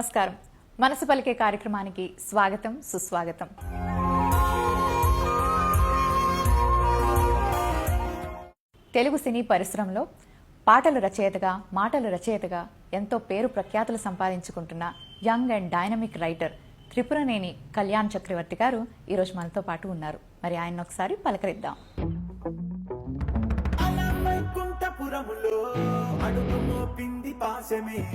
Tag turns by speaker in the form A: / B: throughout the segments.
A: నమస్కారం. మనసు పలికే కార్యక్రమానికి స్వాగతం సుస్వాగతం. తెలుగు సినీ పరిశ్రమలో పాటల రచయితగా మాటల రచయితగా ఎంతో పేరు ప్రఖ్యాతులు సంపాదించుకుంటున్న young and dynamic writer Tripuraneni Kalyan Chakravarthi గారు ఈరోజు మనతో పాటు ఉన్నారు. మరి ఆయన ఒకసారి పలకరిద్దాం.
B: అడుగు పాశమే.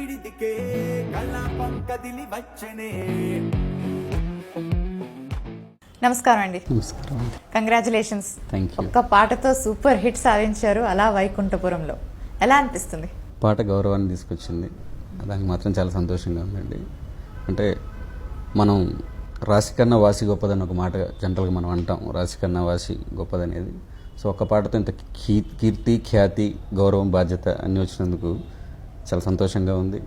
B: విలాపాలున్న విడిదికే కలాపం కదిలి వచ్చనే.
A: నమస్కారం అండి.
C: నమస్కారం
A: కంగ్రాచులేషన్స్
C: థ్యాంక్ యూ
A: ఒక్క పాటతో సూపర్ హిట్ సాధించారు అలా వైకుంఠపురంలో. ఎలా అనిపిస్తుంది?
C: పాట గౌరవాన్ని తీసుకొచ్చింది. దానికి మాత్రం చాలా సంతోషంగా ఉందండి. అంటే మనం రాశి కన్నా వాసి గొప్పదని ఒక మాట జనరల్గా మనం అంటాం. రాశి కన్నా వాసి గొప్పదనేది. సో ఒక్క పాటతో ఇంత కీ కీర్తి ఖ్యాతి గౌరవం బాధ్యత అన్నీ వచ్చినందుకు చాలా సంతోషంగా ఉంది.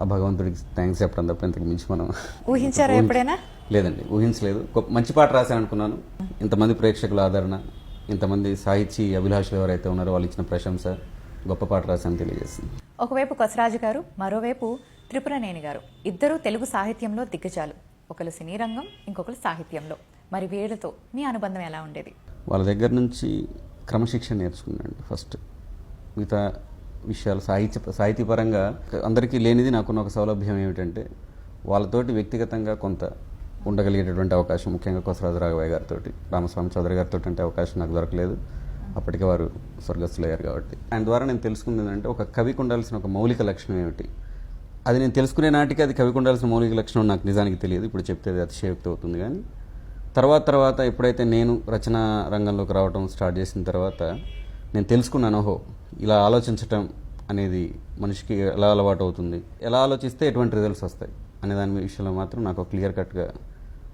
C: ఆ భగవంతుడికి థ్యాంక్స్ చెప్పడం తప్ప ఇంతకు మించి మనం
A: ఊహించారా
C: ఊహించ-
A: ఎప్పుడైనా?
C: లేదండి ఊహించలేదు. మంచి పాట రాశాను అనుకున్నాను ఇంతమంది ప్రేక్షకుల ఆదరణ ఇంతమంది సాహితీ అభిలాషులు ఎవరైతే ఉన్నారో వాళ్ళు ఇచ్చిన ప్రశంస గొప్ప పాట రాశాను తెలియజేస్తుంది.
A: ఒకవైపు కొసరాజు గారు మరోవైపు త్రిపురనేని గారు. ఇద్దరూ తెలుగు సాహిత్యంలో దిగ్గజాలు. ఒకరు సినీ రంగం ఇంకొకరు సాహిత్యంలో. మరి వీళ్ళతో మీ అనుబంధం ఎలా ఉండేది?
C: వాళ్ళ దగ్గర నుంచి క్రమశిక్షణ నేర్చుకున్నాను ఫస్ట్. మిగతా విషయాలు సాహిత్య సాహితీపరంగా అందరికీ లేనిది నాకున్న ఒక సౌలభ్యం ఏమిటంటే వాళ్ళతోటి వ్యక్తిగతంగా కొంత ఉండగలిగేటటువంటి అవకాశం ముఖ్యంగా కొసరాజు రాఘవయ్య గారితో రామస్వామి చౌదరి గారితో అంటే అవకాశం నాకు దొరకలేదు. అప్పటికే వారు స్వర్గస్థులయ్యారు కాబట్టి. ఆయన ద్వారా నేను తెలుసుకుంది ఏంటంటే ఒక కవికి ఉండాల్సిన ఒక మౌలిక లక్షణం ఏమిటి? అది నేను తెలుసుకునే నాటికి అది కవికి ఉండాల్సిన మౌలిక లక్షణం నాకు నిజానికి తెలియదు. ఇప్పుడు చెప్తే అది అతిశయోక్తి అవుతుంది కానీ తర్వాత తర్వాత ఎప్పుడైతే నేను రచనా రంగంలోకి రావడం స్టార్ట్ చేసిన తర్వాత నేను తెలుసుకున్నాను ఓహో ఇలా ఆలోచించటం అనేది మనిషికి ఎలా అలవాటు అవుతుంది? ఎలా ఆలోచిస్తే ఎటువంటి రిజల్ట్స్ వస్తాయి? అనే దాని విషయంలో మాత్రం నాకు క్లియర్ కట్గా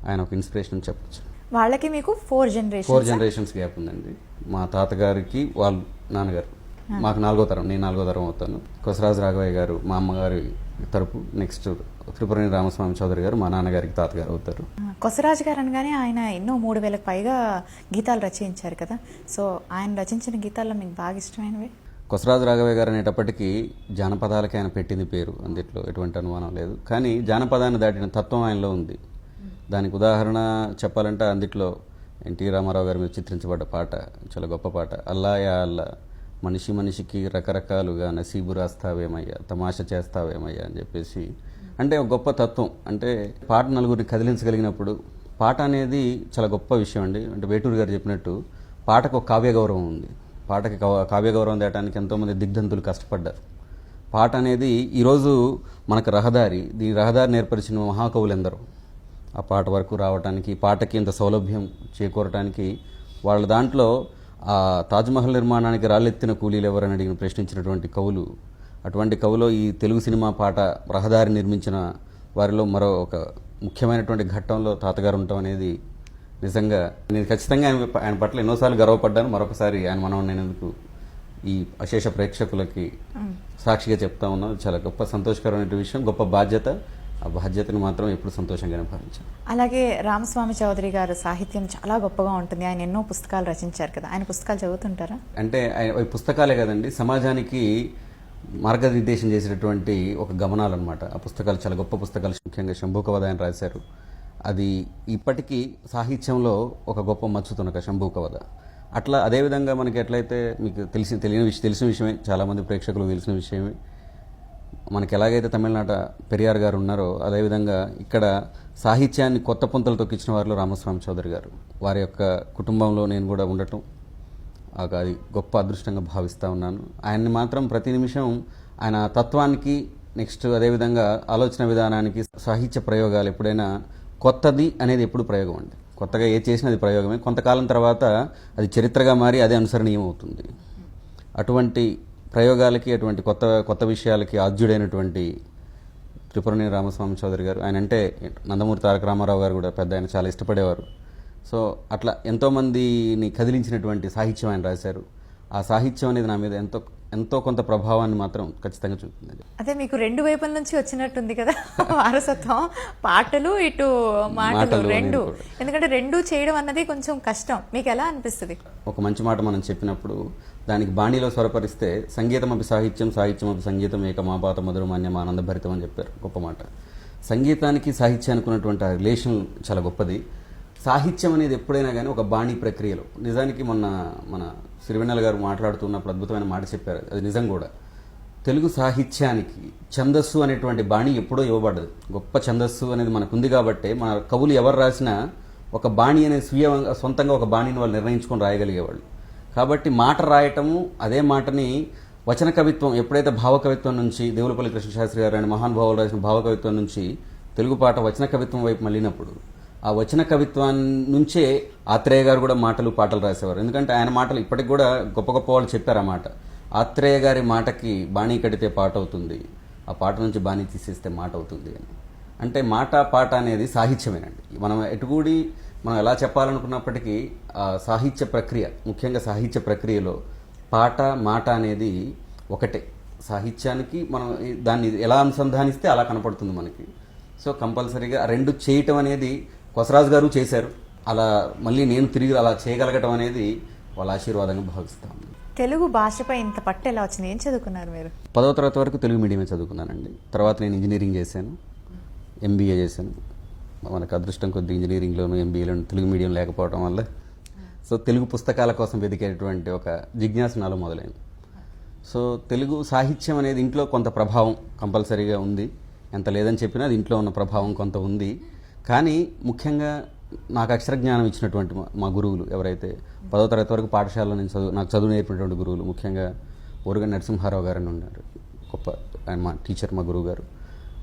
C: ఆయన ఒక ఇన్స్పిరేషన్ చెప్పచ్చు.
A: వాళ్ళకి మీకు four
C: four
A: generation
C: generations gap ఉందండి. మా తాతగారికి వాళ్ళు నాన్నగారు. మాకు నాలుగో తరం నేను నాలుగో తరం అవుతాను. కొసరాజు రాఘవయ్య గారు మా అమ్మగారి తరపు నెక్స్ట్ త్రిపురని రామస్వామి చౌదరి గారు మా నాన్నగారికి తాతగారు అవుతారు.
A: కొసరాజు గారు అనగానే ఆయన ఎన్నో మూడు వేలకు పైగా గీతాలు రచించారు కదా. సో ఆయన రచించిన గీతాల్లో మీకు బాగా ఇష్టమైనవి?
C: కొసరాజు రాఘవయ్య గారు అనేటప్పటికీ జానపదాలకి ఆయన పెట్టింది పేరు. అందుట్లో ఎటువంటి అనుమానం లేదు. కానీ జానపదాన్ని దాటిన తత్వం ఆయనలో ఉంది. దానికి ఉదాహరణ చెప్పాలంటే అందుట్లో ఎన్టీ రామారావు గారి మీద చిత్రించబడ్డ పాట చాలా గొప్ప పాట. అల్లా యా అల్లా మనిషి మనిషికి రకరకాలుగా నసీబు రాస్తావేమయ్యా తమాషా చేస్తావేమయ్యా అని చెప్పేసి అంటే ఒక గొప్ప తత్వం. అంటే పాట నలుగురిని కదిలించగలిగినప్పుడు పాట అనేది చాలా గొప్ప విషయం అండి. అంటే వేటూరు గారు చెప్పినట్టు పాటకు ఒక కావ్య గౌరవం ఉంది. పాటకి కావ్యగౌరవం కావ్య గౌరవం తేయడానికి ఎంతోమంది దిగ్ధంతులు కష్టపడ్డారు. పాట అనేది ఈరోజు మనకు రహదారి దీని రహదారి నేర్పరిచిన మహాకవులు ఎందరో ఆ పాట వరకు రావడానికి పాటకి ఇంత సౌలభ్యం చేకూరటానికి వాళ్ళ దాంట్లో ఆ తాజ్మహల్ నిర్మాణానికి రాళ్ళెత్తిన కూలీలు ఎవరని అడిగిన ప్రశ్నించినటువంటి కవులు అటువంటి కవులో ఈ తెలుగు సినిమా పాట రహదారి నిర్మించిన వారిలో మరో ఒక ముఖ్యమైనటువంటి ఘట్టంలో తాతగారు ఉండటం అనేది నిజంగా నేను ఖచ్చితంగా ఆయన ఆయన పట్ల ఎన్నోసార్లు గర్వపడ్డాను. మరొకసారి ఆయన మనం నేనందుకు ఈ అశేష ప్రేక్షకులకి సాక్షిగా చెప్తా ఉన్నాను చాలా గొప్ప సంతోషకరమైన విషయం గొప్ప బాధ్యత. ఆ బాధ్యతను మాత్రం ఎప్పుడు సంతోషంగానే భావించాను.
A: అలాగే రామస్వామి చౌదరి గారు సాహిత్యం చాలా గొప్పగా ఉంటుంది. ఆయన ఎన్నో పుస్తకాలు రచించారు కదా. ఆయన పుస్తకాలు చదువుతుంటారా?
C: అంటే ఆయన- ఈ పుస్తకాలే కదండి. సమాజానికి మార్గనిర్దేశం చేసినటువంటి ఒక గమనాలు అనమాట ఆ పుస్తకాలు చాలా గొప్ప పుస్తకాలు. ముఖ్యంగా శంభూకవదాయని రాశారు. అది ఇప్పటికీ సాహిత్యంలో ఒక గొప్ప మచ్చుతునక శంభూకవద అట్లా అదేవిధంగా మనకి ఎట్లయితే మీకు తెలిసి తెలియని విషయం తెలిసిన విషయమే చాలామంది ప్రేక్షకులు తెలిసిన విషయమే. మనకి ఎలాగైతే తమిళనాట పెరియార్ గారు ఉన్నారో అదేవిధంగా ఇక్కడ సాహిత్యాన్ని కొత్త పుంతలు తొక్కించిన వారిలో రామస్వామి చౌదరి గారు. వారి యొక్క కుటుంబంలో నేను కూడా ఉండటం ఒక అది గొప్ప అదృష్టంగా భావిస్తూ ఉన్నాను. ఆయన్ని మాత్రం ప్రతి నిమిషం ఆయన తత్వానికి నెక్స్ట్ అదేవిధంగా ఆలోచన విధానానికి సాహిత్య ప్రయోగాలు ఎప్పుడైనా కొత్తది అనేది ఎప్పుడు ప్రయోగం అండి. కొత్తగా ఏ చేసినది అది ప్రయోగమే. కొంతకాలం తర్వాత అది చరిత్రగా మారి అదే అనుసరణీయం అవుతుంది. అటువంటి ప్రయోగాలకి అటువంటి కొత్త కొత్త విషయాలకి ఆద్యుడైనటువంటి త్రిపురనేని రామస్వామి చౌదరి గారు ఆయన అంటే నందమూరి తారక రామారావు గారు కూడా పెద్ద ఆయన చాలా ఇష్టపడేవారు. సో అట్లా ఎంతోమందిని కదిలించినటువంటి సాహిత్యం ఆయన రాశారు. ఆ సాహిత్యం అనేది నా మీద ఎంతో ఎంతో కొంత ప్రభావాన్ని మాత్రం ఖచ్చితంగా చూపుతుంది
A: అదే మీకు రెండు వైపుల నుంచి వచ్చినట్టుంది కదా వారసత్వం. పాటలు ఇటు మాటలు రెండు. ఎందుకంటే రెండు చేయడం అన్నది కొంచెం కష్టం. మీకు ఎలా అనిపిస్తుంది?
C: ఒక మంచి మాట మనం చెప్పినప్పుడు దానికి బాణీలో స్వరపరిస్తే సంగీతం అపి సాహిత్యం సాహిత్యం అపి సంగీతం ఏక మాపాత మధురమాన్యం ఆనందభరితం అని చెప్పారు. గొప్ప మాట. సంగీతానికి సాహిత్యానికి ఉన్నటువంటి ఆ రిలేషన్ చాలా గొప్పది. సాహిత్యం అనేది ఎప్పుడైనా కానీ ఒక బాణీ ప్రక్రియలో. నిజానికి మొన్న మన సిరివెన్నెల గారు మాట్లాడుతున్నప్పుడు అద్భుతమైన మాట చెప్పారు. అది నిజం కూడా. తెలుగు సాహిత్యానికి ఛందస్సు అనేటువంటి బాణి ఎప్పుడో ఇవ్వబడ్డది. గొప్ప ఛందస్సు అనేది మనకు ఉంది కాబట్టే మన కవులు ఎవరు రాసినా ఒక బాణి అనేది స్వీయ సొంతంగా ఒక బాణిని వాళ్ళు నిర్ణయించుకొని రాయగలిగేవాళ్ళు. కాబట్టి మాట రాయటము అదే మాటని వచన కవిత్వం ఎప్పుడైతే భావకవిత్వం నుంచి దేవులపల్లి కృష్ణశాస్త్రి గారు అని మహానుభావులు రాసిన భావకవిత్వం నుంచి తెలుగు పాట వచన కవిత్వం వైపు మళ్ళినప్పుడు ఆ వచన కవిత్వం నుంచే ఆత్రేయ గారు కూడా మాటలు పాటలు రాసేవారు. ఎందుకంటే ఆయన మాటలు ఇప్పటికి కూడా గొప్ప గొప్ప వాళ్ళు చెప్పారు ఆ మాట. ఆత్రేయ గారి మాటకి బాణీ కడితే పాట అవుతుంది. ఆ పాట నుంచి బాణీ తీసేస్తే మాట అవుతుంది అని. అంటే మాట పాట అనేది సాహిత్యమేనండి. మనం ఎటుకూడి మనం ఎలా చెప్పాలనుకున్నప్పటికీ ఆ సాహిత్య ప్రక్రియ ముఖ్యంగా సాహిత్య ప్రక్రియలో పాట మాట అనేది ఒకటే. సాహిత్యానికి మనం దాన్ని ఎలా అనుసంధానిస్తే అలా కనపడుతుంది మనకి. సో కంపల్సరీగా రెండు చేయటం అనేది కొసరాజు గారు చేశారు. అలా మళ్ళీ నేను తిరిగి అలా చేయగలగటం అనేది వాళ్ళ ఆశీర్వాదంగా భావిస్తాను
A: తెలుగు భాషపై ఇంత పట్టు ఎలా వచ్చింది? ఏం చదువుకున్నారు మీరు?
C: పదో తరగతి వరకు తెలుగు మీడియమే చదువుకున్నానండి. తర్వాత నేను ఇంజనీరింగ్ చేశాను. ఎంబీఏ చేశాను. మనకు అదృష్టం కొద్ది ఇంజనీరింగ్లోను ఎంబీఏలోను తెలుగు మీడియం లేకపోవడం వల్ల సో తెలుగు పుస్తకాల కోసం వెతికేటువంటి ఒక జిజ్ఞాస నాలో మొదలైంది. సో తెలుగు సాహిత్యం అనేది ఇంట్లో కొంత ప్రభావం కంపల్సరీగా ఉంది. ఎంత లేదని చెప్పినా అది ఇంట్లో ఉన్న ప్రభావం కొంత ఉంది. కానీ ముఖ్యంగా నాకు అక్షర జ్ఞానం ఇచ్చినటువంటి మా- గురువులు ఎవరైతే పదో తరగతి వరకు పాఠశాలలో నేను చదువు నాకు చదువు నేర్పినటువంటి గురువులు ముఖ్యంగా ఓరుగ నరసింహారావు గారని ఉన్నారు. గొప్ప ఆయన మా టీచర్ మా గురువు గారు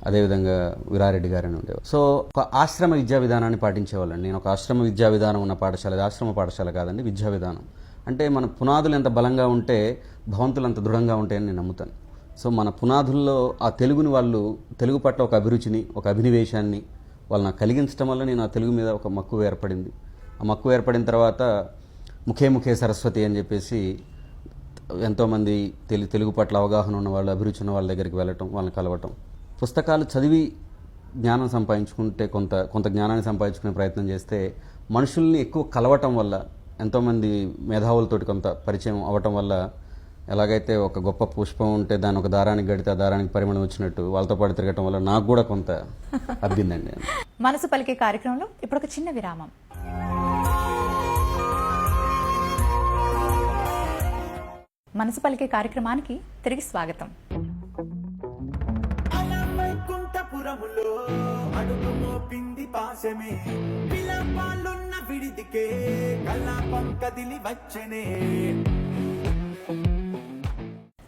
C: అదేవిధంగా వీరారెడ్డి గారని ఉండేవారు. సో ఒక ఆశ్రమ విద్యా విధానాన్ని పాటించేవాళ్ళండి. నేను ఒక ఆశ్రమ విద్యా విధానం ఉన్న పాఠశాల ఆశ్రమ పాఠశాల కాదండి విద్యా విధానం. అంటే మన పునాదులు ఎంత బలంగా ఉంటే భవంతులు అంత దృఢంగా ఉంటాయని నేను నమ్ముతాను. సో మన పునాదుల్లో ఆ తెలుగుని వాళ్ళు తెలుగు పట్ల ఒక అభిరుచిని ఒక అభినివేశాన్ని వాళ్ళు నాకు కలిగించడం వల్ల నేను ఆ తెలుగు మీద ఒక మక్కువ ఏర్పడింది. ఆ మక్కువ ఏర్పడిన తర్వాత ముఖే ముఖే సరస్వతి అని చెప్పేసి ఎంతోమంది తెలు తెలుగు పట్ల అవగాహన ఉన్న వాళ్ళు అభిరుచి ఉన్న వాళ్ళ దగ్గరికి వెళ్ళటం వాళ్ళని కలవటం. పుస్తకాలు చదివి జ్ఞానం సంపాదించుకుంటే కొంత కొంత జ్ఞానాన్ని సంపాదించుకునే ప్రయత్నం చేస్తే మనుషుల్ని ఎక్కువ కలవటం వల్ల ఎంతోమంది మేధావులతోటి కొంత పరిచయం అవ్వటం వల్ల ఎలాగైతే ఒక గొప్ప పుష్పం ఉంటే దాని ఒక దారానికి గడితే ఆ దారానికి పరిమళం వచ్చినట్టు వాళ్ళతో పాటు తిరగటం వల్ల నాకు కూడా కొంత అబ్బిందండి.
A: మనసు పలికే కార్యక్రమంలో ఇప్పుడు ఒక చిన్న విరామం. మనసు పలికే కార్యక్రమానికి తిరిగి స్వాగతం.
B: అడుగు మోపింది పాశమే. విలాపాలున్న విడిదికే కలాపం కదిలి వచ్చనే.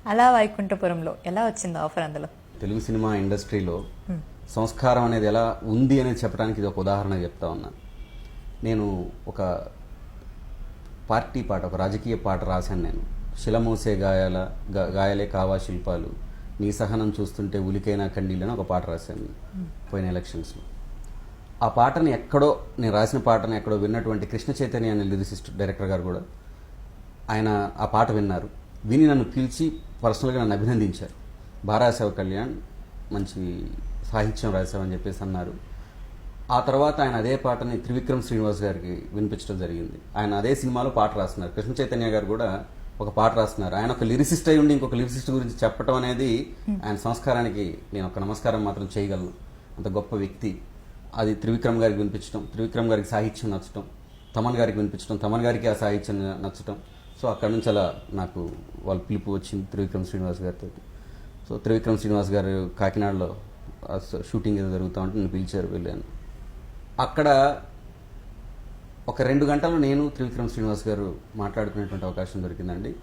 A: అలా వైకుంఠపురంలో ఎలా వచ్చింది ఆఫర్ అందులో?
C: తెలుగు సినిమా ఇండస్ట్రీలో సంస్కారం అనేది ఎలా ఉంది అనేది చెప్పడానికి ఇది ఒక ఉదాహరణ చెప్తా ఉన్నాను నేను ఒక పార్టీ పాట ఒక రాజకీయ పాట రాశాను నేను. శిలమోసే గాయాల గాయాలే కావా శిల్పాలు నీ సహనం చూస్తుంటే ఉలికైనా కండీలని ఒక పాట రాశాను పోయిన ఎలక్షన్స్లో. ఆ పాటని ఎక్కడో నేను రాసిన పాటని ఎక్కడో విన్నటువంటి కృష్ణ చైతన్య అనే లిరిసిస్ట్ డైరెక్టర్ గారు కూడా ఆయన ఆ పాట విన్నారు. విని నన్ను పిలిచి పర్సనల్గా నన్ను అభినందించారు. బారాసావు కళ్యాణ్ మంచి సాహిత్యం రాశావని చెప్పేసి అన్నారు. ఆ తర్వాత ఆయన అదే పాటని త్రివిక్రమ్ శ్రీనివాస్ గారికి వినిపించడం జరిగింది. ఆయన అదే సినిమాలో పాట రాస్తున్నారు. కృష్ణ చైతన్య గారు కూడా ఒక పాట రాస్తున్నారు. ఆయన ఒక లిరిసిస్ట్ అయి ఉండి ఇంకొక లిరిసిస్ట్ గురించి చెప్పడం అనేది ఆయన సంస్కారానికి నేను ఒక నమస్కారం మాత్రం చేయగలను. అంత గొప్ప వ్యక్తి. అది త్రివిక్రమ్ గారికి వినిపించడం త్రివిక్రమ్ గారికి సాహిత్యం నచ్చటం తమన్ గారికి వినిపించడం తమన్ గారికి ఆ సాహిత్యం నచ్చటం సో అక్కడ నుంచి అలా నాకు వాళ్ళ పిలుపు వచ్చింది త్రివిక్రమ్ శ్రీనివాస్ గారితో. సో త్రివిక్రమ్ శ్రీనివాస్ గారు కాకినాడలో షూటింగ్ ఏదో జరుగుతూ ఉంటే నేను పిలిచారు వెళ్ళాను. అక్కడ ఒక రెండు గంటలు నేను త్రివిక్రమ్ శ్రీనివాస్ గారు మాట్లాడుకునేటువంటి అవకాశం దొరికిందండి.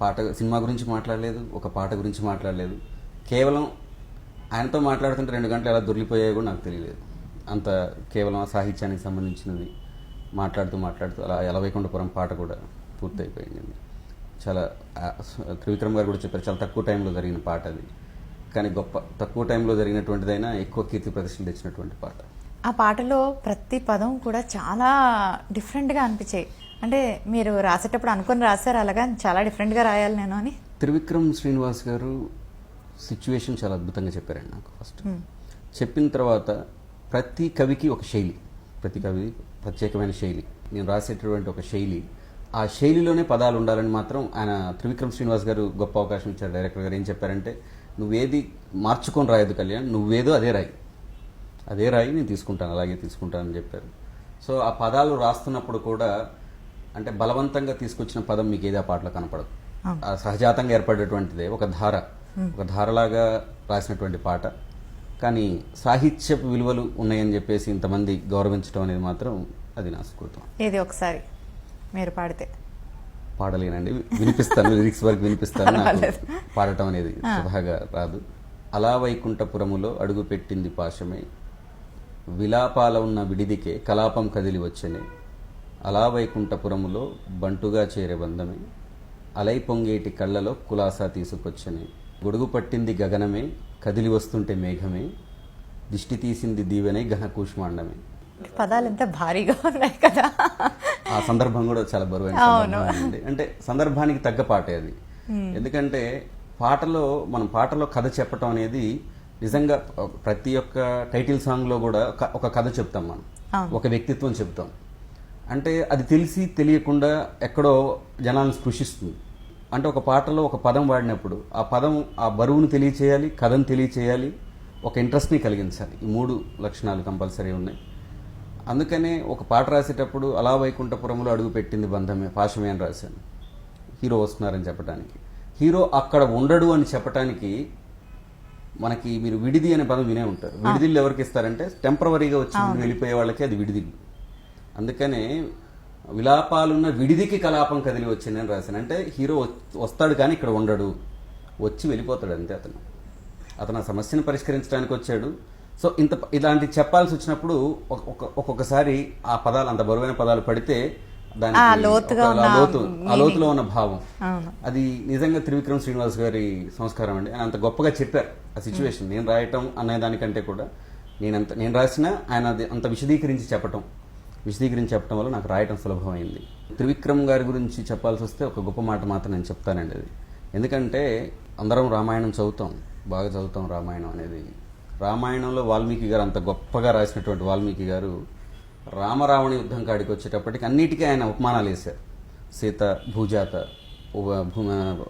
C: పాట సినిమా గురించి మాట్లాడలేదు ఒక పాట గురించి మాట్లాడలేదు. కేవలం ఆయనతో మాట్లాడుతుంటే రెండు గంటలు ఎలా దొరికిపోయాయో కూడా నాకు తెలియలేదు. అంత కేవలం సాహిత్యానికి సంబంధించినది మాట్లాడుతూ మాట్లాడుతూ అలా ఎలవైకుంఠపురం పాట కూడా పూర్తయిపోయింది. చాలా త్రివిక్రమ్ గారు కూడా చెప్పారు చాలా తక్కువ టైంలో జరిగిన పాట అది. కానీ గొప్ప తక్కువ టైంలో జరిగినటువంటిదైనా ఎక్కువ కీర్తి ప్రతిష్టలు తెచ్చినటువంటి పాట.
A: ఆ పాటలో ప్రతి పదం కూడా చాలా డిఫరెంట్గా అనిపించాయి. అంటే మీరు రాసేటప్పుడు అనుకుని రాశారు అలాగా చాలా డిఫరెంట్గా రాయాలి నేను అని.
C: త్రివిక్రమ్ శ్రీనివాస్ గారు సిచ్యువేషన్ చాలా అద్భుతంగా చెప్పారండి నాకు ఫస్ట్. చెప్పిన తర్వాత ప్రతి కవికి ఒక శైలి ప్రతి కవి ప్రత్యేకమైన శైలి నేను రాసేటటువంటి ఒక శైలి ఆ శైలిలోనే పదాలు ఉండాలని మాత్రం ఆయన త్రివిక్రమ్ శ్రీనివాస్ గారు గొప్ప అవకాశం ఇచ్చారు. డైరెక్టర్ గారు ఏం చెప్పారంటే నువ్వేది మార్చుకొని రాయదు కళ్యాణ్ నువ్వేదో అదే రాయి. అదే రాయి నేను తీసుకుంటాను అలాగే తీసుకుంటానని చెప్పారు. సో ఆ పదాలు రాస్తున్నప్పుడు కూడా అంటే బలవంతంగా తీసుకొచ్చిన పదం మీకు ఏది ఆ పాటలో కనపడదు. ఆ సహజాతంగా ఏర్పడేటువంటిదే. ఒక ధార. ఒక ధారలాగా రాసినటువంటి పాట. కానీ సాహిత్య విలువలు ఉన్నాయని చెప్పేసి ఇంతమంది గౌరవించడం అనేది మాత్రం అది నా స్ఫూర్తం.
A: ఏది ఒకసారి? మీరు పాడితే.
C: పాడలేనండి. వినిపిస్తాను లిరిక్స్ వరకు వినిపిస్తాను. పాడటం అనేది స్వతహాగా రాదు. అలా వైకుంఠపురములో అడుగుపెట్టింది పాశమే. విలాపాల ఉన్న విడిదికే కలాపం కదిలి వచ్చనే. అలా వైకుంఠపురములో బంటుగా చేరే బంధమే. అలై పొంగేటి కళ్ళలో కులాసా తీసుకొచ్చనే. గొడుగు పట్టింది గగనమే కదిలి వస్తుంటే మేఘమే. దిష్టి తీసింది దీవెనే ఘన కూష్మాండమే
A: పదాలు ఎంత భారీగా ఉన్నాయి కదా.
C: ఆ సందర్భం కూడా చాలా బరువైన అంటే సందర్భానికి తగ్గ పాటే అది. ఎందుకంటే పాటలో మనం పాటలో కథ చెప్పటం అనేది నిజంగా ప్రతి ఒక్క టైటిల్ సాంగ్లో కూడా ఒక- ఒక కథ చెప్తాం మనం. ఒక వ్యక్తిత్వం చెప్తాం. అంటే అది తెలిసి తెలియకుండా ఎక్కడో జనాలను స్పృశిస్తుంది. అంటే ఒక పాటలో ఒక పదం వాడినప్పుడు ఆ పదం ఆ బరువును తెలియచేయాలి కథను తెలియచేయాలి ఒక ఇంట్రెస్ట్ని కలిగించాలి. ఈ మూడు లక్షణాలు కంపల్సరీ ఉన్నాయి. అందుకనే ఒక పాట రాసేటప్పుడు అలా వైకుంఠపురంలో అడుగు పెట్టింది బంధమే పాశమే అని రాశాను. హీరో వస్తున్నారని చెప్పడానికి హీరో అక్కడ ఉండడు అని చెప్పడానికి మనకి మీరు విడిది అనే పదం వినే ఉంటారు. విడిదిల్లు ఎవరికి ఇస్తారంటే టెంపరవరీగా వచ్చి వెళ్ళిపోయే వాళ్ళకి అది విడిదిల్లు. అందుకనే విలాపాలున్న విడిదికి కలాపం కదిలి వచ్చింది అని రాశాను. అంటే హీరో వస్తాడు కానీ ఇక్కడ ఉండడు. వచ్చి వెళ్ళిపోతాడు అంతే అతను. అతను ఆ సమస్యను పరిష్కరించడానికి వచ్చాడు. సో ఇంత ఇలాంటి చెప్పాల్సి వచ్చినప్పుడు ఒక- ఒక- ఒక్కొక్కసారి ఆ పదాలు అంత బరువైన పదాలు పడితే దానికి లోతు ఆ లోతులో ఉన్న భావం. అది నిజంగా త్రివిక్రమ్ శ్రీనివాస్ గారి సంస్కారం అండి. అంత గొప్పగా చెప్పారు ఆ సిచ్యువేషన్ నేను రాయటం అనే దానికంటే కూడా నేనంత నేను రాసిన ఆయన అది అంత విశదీకరించి చెప్పటం. విశదీకరించి చెప్పడం వల్ల నాకు రాయటం సులభమైంది. త్రివిక్రమ్ గారి గురించి చెప్పాల్సి వస్తే ఒక గొప్ప మాట మాత్రం నేను చెప్తానండి అది. ఎందుకంటే అందరం రామాయణం చదువుతాం బాగా చదువుతాం రామాయణం అనేది. రామాయణంలో వాల్మీకి గారు అంత గొప్పగా రాసినటువంటి వాల్మీకి గారు రామరావణ యుద్ధం కాడికి వచ్చేటప్పటికి అన్నిటికీ ఆయన ఉపమానాలు వేశారు. సీత భూజాత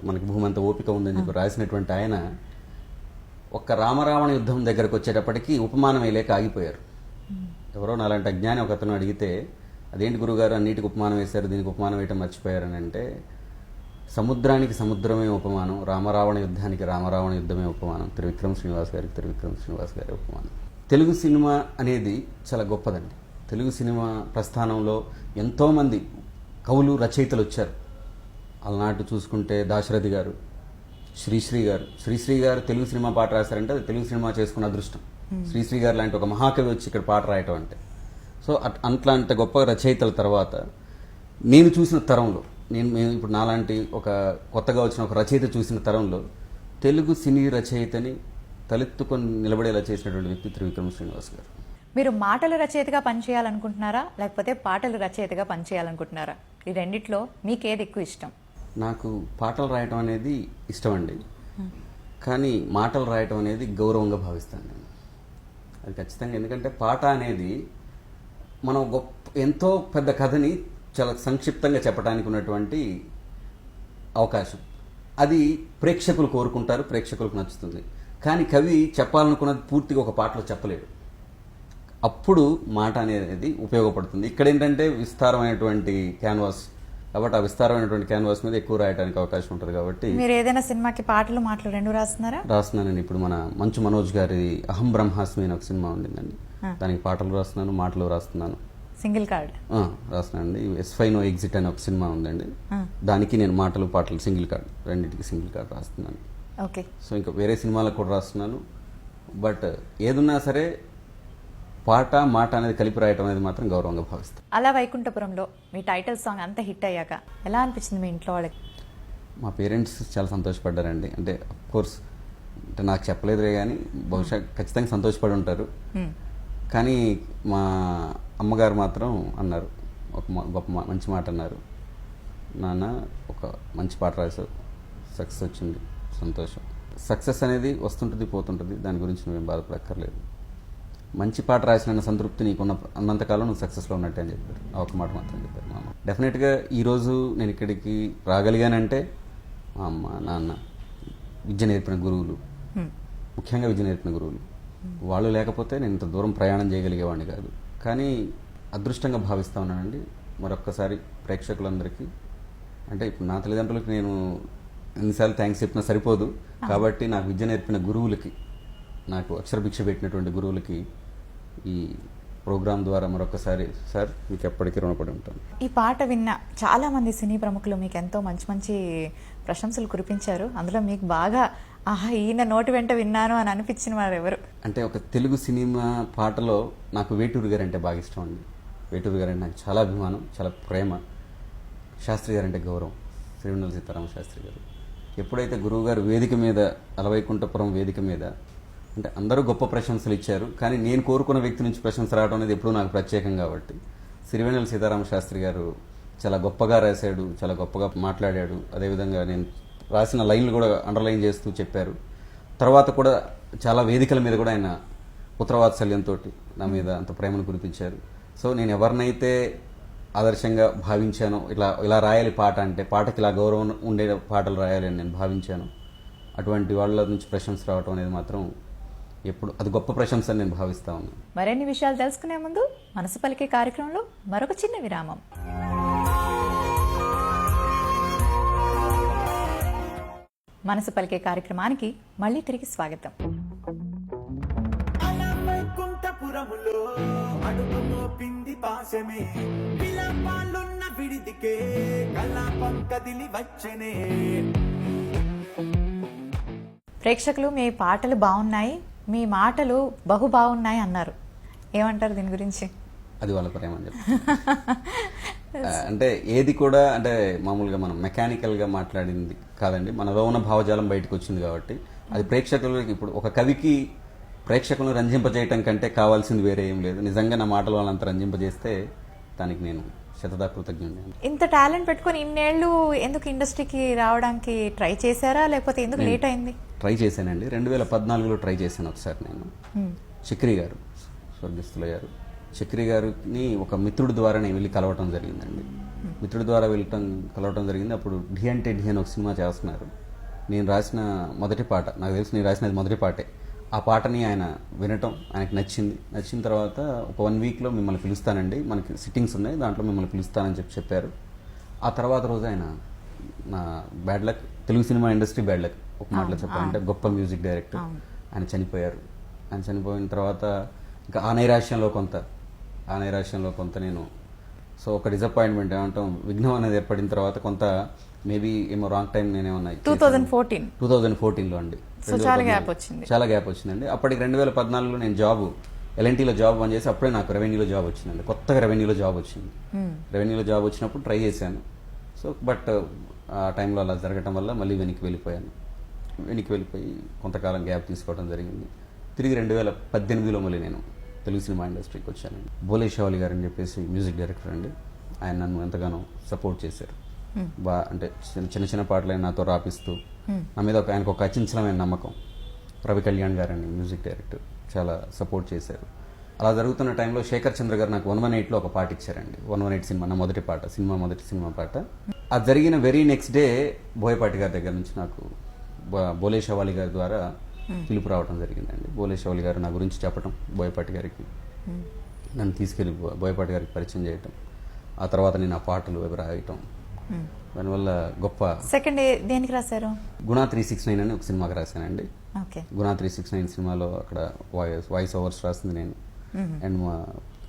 C: మనకి భూమి అంత ఓపిక ఉందని చెప్పి రాసినటువంటి ఆయన ఒక్క రామరావణ యుద్ధం దగ్గరకు వచ్చేటప్పటికి ఉపమానం వేయలేక ఆగిపోయారు. ఎవరో నాలాంటి అజ్ఞాని ఒక అతను అడిగితే అదేంటి గురుగారు అన్నిటికి ఉపమానం వేశారు దీనికి ఉపమానం వేయటం మర్చిపోయారని అంటే సముద్రానికి సముద్రమే ఉపమానం రామరావణ యుద్ధానికి రామరావణ యుద్ధమే ఉపమానం త్రివిక్రమ్ శ్రీనివాస్ గారికి త్రివిక్రమ్ శ్రీనివాస్ గారి ఉపమానం. తెలుగు సినిమా అనేది చాలా గొప్పదండి. తెలుగు సినిమా ప్రస్థానంలో ఎంతోమంది కవులు రచయితలు వచ్చారు. అలనాటి చూసుకుంటే దాశరథి గారు శ్రీశ్రీ గారు. శ్రీశ్రీ గారు తెలుగు సినిమా పాట రాశారంటే అది తెలుగు సినిమా చేసుకున్న అదృష్టం. శ్రీశ్రీ గారు లాంటి ఒక మహాకవి వచ్చి ఇక్కడ పాట రాయటం అంటే. సో అట్- అట్లాంటి గొప్ప రచయితల తర్వాత నేను చూసిన తరంలో నేను నేను ఇప్పుడు నాలాంటి ఒక కొత్తగా వచ్చిన ఒక రచయిత చూసిన తరంలో తెలుగు సినీ రచయితని తలెత్తుకొని నిలబడేలా చేసినటువంటి వ్యక్తి త్రివిక్రమ శ్రీనివాస్ గారు.
A: మీరు మాటల రచయితగా పనిచేయాలనుకుంటున్నారా? లేకపోతే పాటలు రచయితగా పనిచేయాలనుకుంటున్నారా? ఈ రెండిట్లో మీకు ఏది ఎక్కువ ఇష్టం?
C: నాకు పాటలు రాయటం అనేది ఇష్టం అండి కానీ మాటలు రాయటం అనేది గౌరవంగా భావిస్తాను నేను. అది ఖచ్చితంగా. ఎందుకంటే పాట అనేది మనం గొప్ప ఎంతో పెద్ద కథని చాలా సంక్షిప్తంగా చెప్పడానికి ఉన్నటువంటి అవకాశం. అది ప్రేక్షకులు కోరుకుంటారు ప్రేక్షకులకు నచ్చుతుంది. కానీ కవి చెప్పాలనుకున్నది పూర్తిగా ఒక పాటలో చెప్పలేడు. అప్పుడు మాట అనేది ఉపయోగపడుతుంది. ఇక్కడ ఏంటంటే విస్తారమైనటువంటి క్యాన్వాస్ కాబట్టి ఆ విస్తారమైనటువంటి క్యాన్వాస్ మీద ఎక్కువ రాయడానికి అవకాశం ఉంటుంది కాబట్టి
A: మీరు ఏదైనా సినిమాకి పాటలు మాటలు రెండు రాస్తున్నారా?
C: రాస్తున్నానండి. ఇప్పుడు మన మంచు మనోజ్ గారి అహం బ్రహ్మాస్మి అని ఒక సినిమా ఉండిందండి. దానికి పాటలు రాస్తున్నాను మాటలు రాస్తున్నాను.
A: Single card.
C: ఆ, రాస్తున్నానండి. ఎస్ ఫైవ్ నో ఎగ్జిట్ అని ఒక సినిమా ఉందండి. దానికి నేను మాటలు పాటలు సింగిల్ కార్డ్ రెండింటికి సింగిల్ కార్డ్ రాస్తున్నాను.
A: ఓకే.
C: సో ఇంకా వేరే సినిమాలకు కూడా రాస్తున్నాను. బట్ ఏదున్నా సరే పాట మాట అనేది కలిపి రాయటం అనేది మాత్రం గౌరవంగా భావిస్తాను.
A: అలా వైకుంఠపురంలో మీ టైటిల్ సాంగ్ అంతా హిట్ అయ్యాక ఎలా అనిపించింది మీ ఇంట్లో వాళ్ళకి?
C: మా పేరెంట్స్ చాలా సంతోషపడ్డారండి. అంటే కోర్స్ అంటే నాకు చెప్పలేదులే కానీ బహుశా ఖచ్చితంగా సంతోషపడి ఉంటారు. కానీ మా అమ్మగారు మాత్రం అన్నారు. ఒక గొప్ప మా- మంచి మాట అన్నారు. నాన్న ఒక మంచి పాట రాశావు. సక్సెస్ వచ్చింది. సంతోషం. సక్సెస్ అనేది వస్తుంటుంది పోతుంటుంది. దాని గురించి నువ్వేం బాధపడక్కర్లేదు. మంచి పాట రాసిన సంతృప్తి నీకున్న అన్నంతకాలం నువ్వు సక్సెస్లో ఉన్నట్టే అని చెప్పారు. ఆ ఒక్క మాట మాత్రం చెప్పారు మా అమ్మ. డెఫినెట్గా ఈరోజు నేను ఇక్కడికి రాగలిగానంటే మా అమ్మ నాన్న విద్య నేర్పిన గురువులు ముఖ్యంగా విద్య నేర్పిన గురువులు వాళ్ళు లేకపోతే నేను ఇంత దూరం ప్రయాణం చేయగలిగేవాడిని కాదు. కానీ అదృష్టంగా భావిస్తా ఉన్నానండి. మరొక్కసారి ప్రేక్షకులందరికీ అంటే ఇప్పుడు నా తల్లిదండ్రులకి నేను ఎన్నిసార్లు థ్యాంక్స్ చెప్పినా సరిపోదు. కాబట్టి నాకు విద్య నేర్పిన గురువులకి నాకు అక్షరభిక్ష పెట్టినటువంటి గురువులకి ఈ ప్రోగ్రాం ద్వారా మరొకసారి సార్ మీకు ఎప్పటికీ రుణపడి ఉంటాను.
A: ఈ పాట విన్న చాలా మంది సినీ ప్రముఖులు మీకు ఎంతో మంచి మంచి ప్రశంసలు కురిపించారు. అందులో మీకు బాగా ఆహా ఈయన నోటి వెంట విన్నాను అని అనిపించిన వారు ఎవరు
C: అంటే ఒక తెలుగు సినిమా పాటలో నాకు వేటూరు గారు అంటే బాగా ఇష్టం అండి. వేటూరు గారు అంటే నాకు చాలా అభిమానం చాలా ప్రేమ. శాస్త్రి గారు అంటే గౌరవం. శ్రీవెన్నెల సీతారామ శాస్త్రి గారు. ఎప్పుడైతే గురువు గారు వేదిక మీద అలవైకుంఠపురం వేదిక మీద అంటే అందరూ గొప్ప ప్రశంసలు ఇచ్చారు కానీ నేను కోరుకున్న వ్యక్తి నుంచి ప్రశంస రావడం అనేది ఎప్పుడూ నాకు ప్రత్యేకం కాబట్టి. సిరివెన్నెల సీతారామ శాస్త్రి గారు చాలా గొప్పగా రాశాడు చాలా గొప్పగా మాట్లాడాడు. అదేవిధంగా నేను రాసిన లైన్లు కూడా అండర్లైన్ చేస్తూ చెప్పారు. తర్వాత కూడా చాలా వేదికల మీద కూడా ఆయన ఉత్తరవాత్సల్యంతో నా మీద అంత ప్రేమను కురిపించారు. సో నేను ఎవరినైతే ఆదర్శంగా భావించానో ఇలా ఇలా రాయాలి పాట అంటే పాటకి ఇలా గౌరవం ఉండే పాటలు రాయాలి అని నేను భావించాను. అటువంటి వాళ్ళ నుంచి ప్రశంస రావటం అనేది మాత్రం ఎప్పుడు అది గొప్ప ప్రశంస అని నేను భావిస్తా ఉన్నాను.
A: మరిన్ని విషయాలు తెలుసుకునే ముందు మనసు పలికే కార్యక్రమంలో మరొక చిన్న విరామం. మనసు పలికే కార్యక్రమానికి మళ్ళీ తిరిగి స్వాగతం. ప్రేక్షకులు మీ పాటలు బాగున్నాయి మీ మాటలు బహు బాగున్నాయి అన్నారు. ఏమంటారు దీని గురించి?
C: అది వాళ్ళ ప్రేమ అంటే ఏది కూడా అంటే మామూలుగా మనం మెకానికల్గా మాట్లాడింది కాదండి. మనలో ఉన్న భావజాలం బయటకు వచ్చింది కాబట్టి అది ప్రేక్షకులకి ఇప్పుడు ఒక కవికి ప్రేక్షకులను రంజింపజేయటం కంటే కావాల్సింది వేరే ఏం లేదు. నిజంగా నా మాటలు వాళ్ళంతా రంజింపజేస్తే దానికి నేను శతదా కృతజ్ఞుడిని.
A: ఇంత టాలెంట్ పెట్టుకొని ఇన్నేళ్ళు ఎందుకు ఇండస్ట్రీకి రావడానికి ట్రై చేశారా? లేకపోతే ఎందుకు లేట్ అయింది?
C: ట్రై చేశానండి. రెండు వేల పద్నాలుగులో ట్రై చేశాను ఒకసారి నేను. చక్రి గారు స్వర్గస్థులయ్యారు. చక్రి గారిని ఒక మిత్రుడి ద్వారా నేను వెళ్ళి కలవటం జరిగిందండి. మిత్రుడి ద్వారా వెళ్ళటం కలవటం జరిగింది. అప్పుడు ఢి అంటే ఢి అని ఒక సినిమా చేస్తున్నారు. నేను రాసిన మొదటి పాట నాకు తెలిసి నేను రాసినది మొదటి పాటే. ఆ పాటని ఆయన వినటం ఆయనకు నచ్చింది. నచ్చిన తర్వాత ఒక వన్ వీక్లో మిమ్మల్ని పిలుస్తానండి. మనకి సిట్టింగ్స్ ఉన్నాయి దాంట్లో మిమ్మల్ని పిలుస్తానని చెప్పి చెప్పారు. ఆ తర్వాత రోజు ఆయన నా bad luck Telugu cinema industry bad luck ఒక మాటలో చెప్పాలంటే గొప్ప మ్యూజిక్ డైరెక్టర్. ఆయన చనిపోయారు. ఆయన చనిపోయిన తర్వాత ఇంకా ఆ నైరాశ్యంలో కొంత ఆ నైరాశ్యంలో కొంత నేను. సో ఒక డిసప్పాయింట్మెంట్ ఏమంటాం విఘ్నం అనేది ఏర్పడిన తర్వాత కొంత మేబీ ఏమో రాంగ్ టైం నేనేమన్నా
A: two thousand fourteen
C: two thousand ఫోర్టీన్లో అండి.
A: చాలా gap వచ్చింది.
C: చాలా గ్యాప్ వచ్చిందండి. అప్పటికి రెండు వేల పద్నాలుగులో నేను జాబ్ ఎల్ఎన్టీలో జాబ్ పని చేసి అప్పుడే నాకు రెవెన్యూలో జాబ్ వచ్చిందండి. కొత్తగా రెవెన్యూలో జాబ్ వచ్చింది. రెవెన్యూలో జాబ్ వచ్చినప్పుడు ట్రై చేశాను. సో బట్ ఆ టైంలో అలా జరగటం వల్ల మళ్ళీ వెనక్కి వెళ్ళిపోయాను. వెనక్కి వెళ్ళిపోయి కొంతకాలం గ్యాప్ తీసుకోవడం జరిగింది. తిరిగి రెండు వేల పద్దెనిమిదిలో మళ్ళీ నేను తెలుగు సినిమా ఇండస్ట్రీకి వచ్చాను బోలే షావలి గారు అని చెప్పేసి మ్యూజిక్ డైరెక్టర్ అండి. ఆయన నన్ను ఎంతగానో సపోర్ట్ చేశారు. బా అంటే చిన్న చిన్న చిన్న పాటలు నాతో రాపిస్తూ నా మీద ఒక ఆయనకు ఒక అచంచలమైన నమ్మకం. రవి కళ్యాణ్ గారు అండి మ్యూజిక్ డైరెక్టర్. చాలా సపోర్ట్ చేశారు. అలా జరుగుతున్న టైంలో శేఖర్ చంద్ర గారు నాకు వన్ వన్ ఎయిట్లో ఒక పాట ఇచ్చారండి. వన్ వన్ ఎయిట్ సినిమా నా మొదటి పాట సినిమా మొదటి సినిమా పాట. అది జరిగిన వెరీ నెక్స్ట్ డే బోయపాటి గారి దగ్గర నుంచి నాకు బోలే షవాలి గారి ద్వారా పిలుపు రావడం జరిగిందండి. బోలే షవాలి గారు నా గురించి చెప్పడం బోయపాటి గారికి నన్ను తీసుకెళ్ళి బోయపాటి గారికి పరిచయం చేయటం ఆ తర్వాత నేను ఆ పాటలు అవి రాయటం. దానివల్ల గొప్ప
A: సెకండ్ దేనికి రాశారు?
C: గుణా త్రీ సిక్స్ నైన్ అని ఒక సినిమాకి రాశానండి. గుణా త్రీ సిక్స్ నైన్ సినిమాలో అక్కడ వాయిస్ వాయిస్ ఓవర్స్ రాసింది నేను. అండ్ మా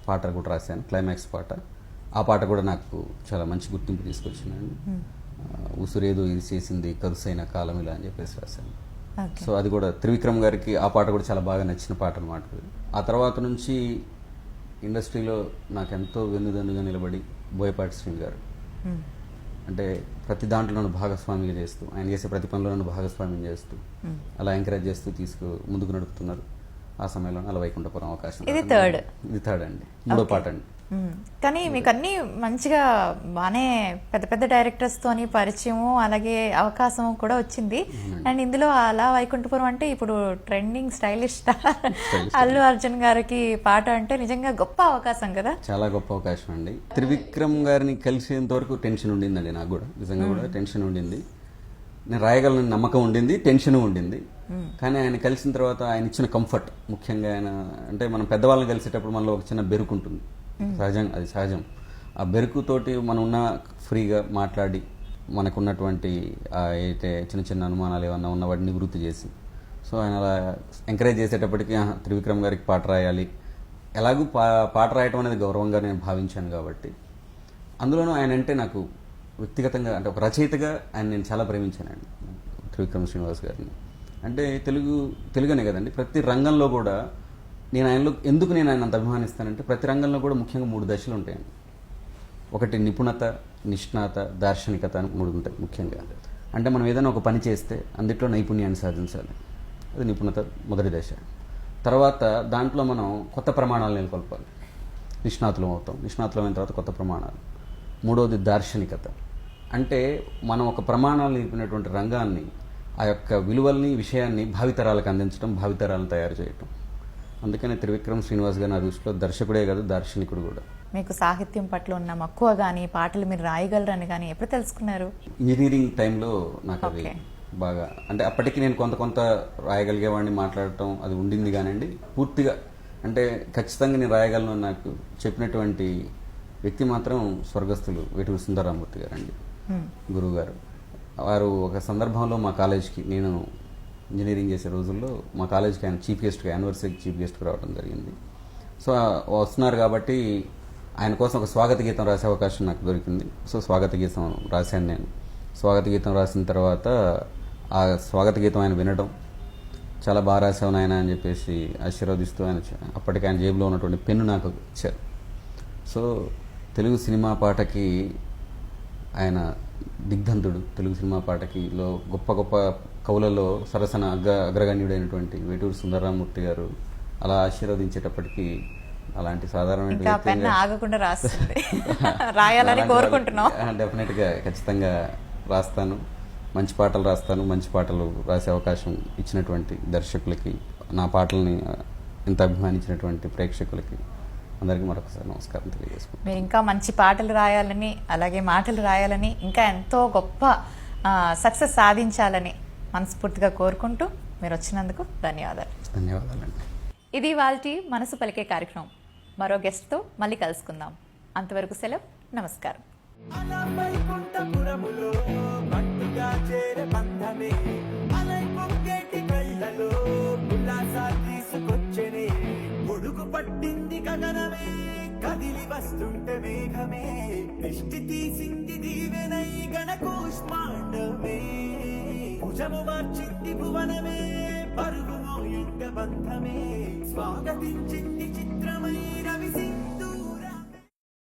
C: పాట కూడా రాశాను క్లైమాక్స్ పాట. ఆ పాట కూడా నాకు చాలా మంచి గుర్తింపు తీసుకొచ్చిందండి. ఉసురేదో ఇది చేసింది కరుసైన కాలం ఇలా అని చెప్పేసి రాశాను. సో అది కూడా త్రివిక్రమ్ గారికి ఆ పాట కూడా చాలా బాగా నచ్చిన పాట అనమాట ఆ తర్వాత నుంచి ఇండస్ట్రీలో నాకు ఎంతో వెన్నుదన్నుగా నిలబడి బోయపాటి శ్రీని గారు. అంటే ప్రతి దాంట్లో నన్ను భాగస్వామిగా చేస్తూ ఆయన చేసే ప్రతి పనిలో నన్ను భాగస్వామ్యం చేస్తూ అలా ఎంకరేజ్ చేస్తూ తీసుకు ముందుకు నడుపుతున్నారు ఆ సమయంలో అలా వైకుంఠపురం అవకాశం.
A: ఇది third.
C: ఇది థర్డ్ అండి. మూడో పాట అండి.
A: కానీ మీకు అన్ని మంచిగా బాగానే పెద్ద పెద్ద డైరెక్టర్స్ తోని పరిచయము అలాగే అవకాశం కూడా వచ్చింది. అండ్ ఇందులో అలా వైకుంఠపురం అంటే ఇప్పుడు trending stylish star Allu Arjun గారికి పాట అంటే నిజంగా గొప్ప అవకాశం కదా?
C: చాలా గొప్ప అవకాశం అండి. త్రివిక్రమ్ గారిని కలిసేంత వరకు టెన్షన్ ఉండిందండి నాకు కూడా. నిజంగా కూడా టెన్షన్ ఉండింది. నేను రాయగలను నమ్మకం ఉండింది టెన్షన్ ఉండింది. కానీ ఆయన కలిసిన తర్వాత ఆయన ఇచ్చిన కంఫర్ట్ ముఖ్యంగా ఆయన అంటే మనం పెద్దవాళ్ళని కలిసేటప్పుడు మనలో ఒక చిన్న బెరుకు ఉంటుంది సహజం అది సహజం. ఆ బెరుకుతోటి మనం ఉన్న ఫ్రీగా మాట్లాడి మనకున్నటువంటి అయితే చిన్న చిన్న అనుమానాలు ఏమన్నా ఉన్న వాటిని నివృత్తి చేసి. సో ఆయన అలా ఎంకరేజ్ చేసేటప్పటికి "ఆహా, త్రివిక్రమ్ గారికి పాట రాయాలి. ఎలాగూ పా పాట రాయటం అనేది గౌరవంగా నేను భావించాను కాబట్టి. అందులోనూ ఆయన అంటే నాకు వ్యక్తిగతంగా అంటే ఒక రచయితగా ఆయన నేను చాలా ప్రేమించానండి త్రివిక్రమ్ శ్రీనివాస్ గారిని. అంటే తెలుగు తెలుగునే కదండి ప్రతి రంగంలో కూడా నేను ఆయనలో ఎందుకు నేను ఆయన అంత అభిమానిస్తానంటే ప్రతి రంగంలో కూడా ముఖ్యంగా మూడు దశలు ఉంటాయండి ఒకటి నిపుణత నిష్ణాత దార్శనికత అని మూడు ఉంటాయి ముఖ్యంగా. అంటే మనం ఏదైనా ఒక పని చేస్తే అందుట్లో నైపుణ్యాన్ని సాధించాలి. అది నిపుణత మొదటి దశ. తర్వాత దాంట్లో మనం కొత్త ప్రమాణాలు నెలకొల్పాలి. నిష్ణాతులం అవుతాం. నిష్ణాతులం అయిన తర్వాత కొత్త ప్రమాణాలు. మూడవది దార్శనికత. అంటే మనం ఒక ప్రమాణాలు నిలిపినటువంటి రంగాన్ని ఆ యొక్క విలువల్ని విషయాన్ని భావితరాలకు అందించడం భావితరాలను తయారు చేయటం. అందుకనే త్రివిక్రమ్ శ్రీనివాస్ గారి నా దృష్టిలో దర్శకుడే కాదు దార్శనికుడు కూడా.
A: మీకు సాహిత్యం పట్ల ఉన్న మక్కువ కానీ పాటలు మీరు రాయగలరని కానీ ఎప్పుడు తెలుసుకున్నారు?
C: ఇంజనీరింగ్ టైంలో నాకు అది. బాగా అంటే అప్పటికి నేను కొంత కొంత రాయగలిగేవాడిని మాట్లాడటం అది ఉండింది కానండి. పూర్తిగా అంటే ఖచ్చితంగా నేను రాయగలను నాకు చెప్పినటువంటి వ్యక్తి మాత్రం స్వర్గస్థులు వేటూరి సుందరరామూర్తి గారండి. గురువు గారు వారు ఒక సందర్భంలో మా కాలేజ్కి నేను ఇంజనీరింగ్ చేసే రోజుల్లో మా కాలేజ్కి ఆయన చీఫ్ గెస్ట్గా యానివర్సరీకి చీఫ్ గెస్ట్గా రావడం జరిగింది. సో వస్తున్నారు కాబట్టి ఆయన కోసం ఒక స్వాగత గీతం రాసే అవకాశం నాకు దొరికింది. సో స్వాగత గీతం రాశాను నేను. స్వాగత గీతం రాసిన తర్వాత ఆ స్వాగత గీతం ఆయన వినడం చాలా బాగా రాసావు నాయన అని చెప్పేసి ఆశీర్వదిస్తూ ఆయన అప్పటికి ఆయన జేబులో ఉన్నటువంటి పెన్ను నాకు ఇచ్చారు. సో తెలుగు సినిమా పాటకి ఆయన దిగ్ధంతుడు. తెలుగు సినిమా పాటకిలో గొప్ప గొప్ప కవులలో సరసన అగ్ర అగ్రగణ్యుడైనటువంటి వేటూరు సుందరరామూర్తి గారు అలా ఆశీర్వదించేటప్పటికి అలాంటి
A: పెన్ ఆగకుండా రాస్తుంది. రాయాలని కోరుకుంటున్నాం.
C: డెఫినెట్గా ఖచ్చితంగా రాస్తాను. మంచి పాటలు రాస్తాను. మంచి పాటలు రాసే అవకాశం ఇచ్చినటువంటి దర్శకులకి నా పాటల్ని ఇంత అభిమానించినటువంటి ప్రేక్షకులకి అందరికీ మరొకసారి నమస్కారం తెలియజేసుకుంటాను
A: మీరు ఇంకా మంచి పాటలు రాయాలని అలాగే మాటలు రాయాలని ఇంకా ఎంతో గొప్ప సక్సెస్ సాధించాలని మనస్ఫూర్తిగా కోరుకుంటూ మీరు వచ్చినందుకు ధన్యవాదాలు.
C: ధన్యవాదాలండి.
A: ఇది వాళ్ళ మనసు పలికే కార్యక్రమం. మరో గెస్ట్తో మళ్ళీ కలుసుకుందాం. అంతవరకు సెలవు. నమస్కారం.
B: తీసుకొచ్చనే పొడుగు పట్టింది గగనమే కదిలి వస్తుంటే మేఘమే దృష్టి తీసింది దీవెనై గణకూష్మాండమే భుజము మార్చింది భువనమే పరుగు మోయుండ బంధమే. స్వాగతించింది చిత్రమై రవి సింధు